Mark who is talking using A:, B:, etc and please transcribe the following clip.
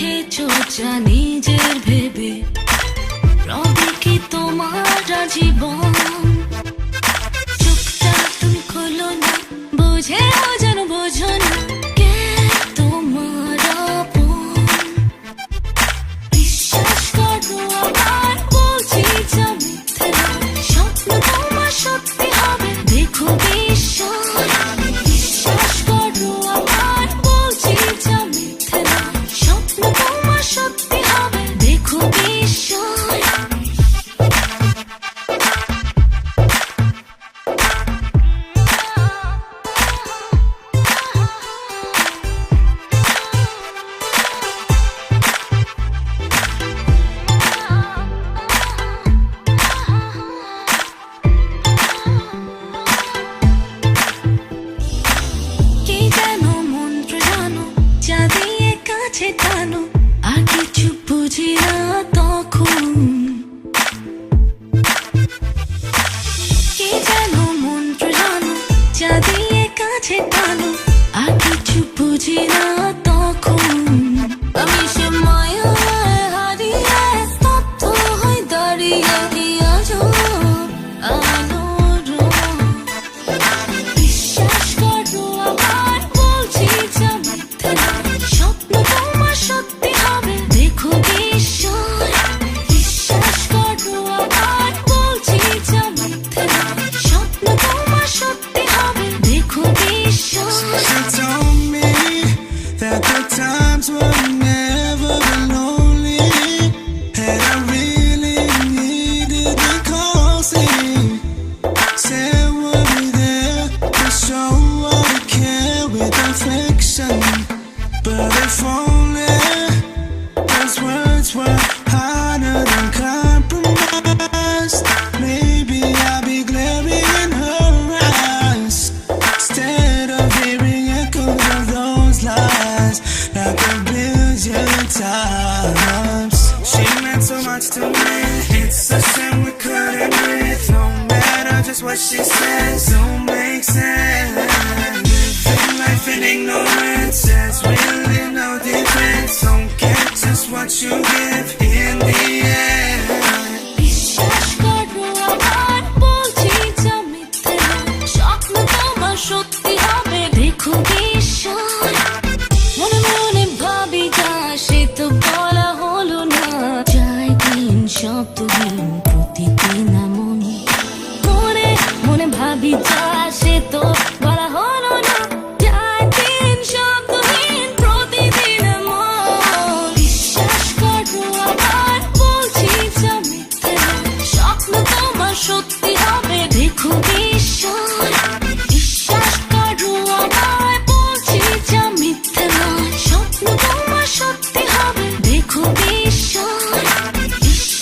A: রেখেছো যা নিজের ভেবে রবি কি তোমার জীবন কাছে টানো আর কিছু বুঝি না তখন। কি যেন মন্ত্র জানো যা দিয়ে কাছে টানো আর কিছু বুঝি না
B: affection, but if only those words were harder than compromise, maybe I'll be glaring in her eyes. Instead of hearing echoes of those lies like a billion times. She meant so much to me. It's a shame we couldn't breathe. No matter just what she what you give in the end.
A: সত্যি হবে দেখো মনে মনে ভাবি যা সে তো বলা হলো না যাই দিন শব্দহীন প্রতিদিন মনে মনে মনে ভাবি যা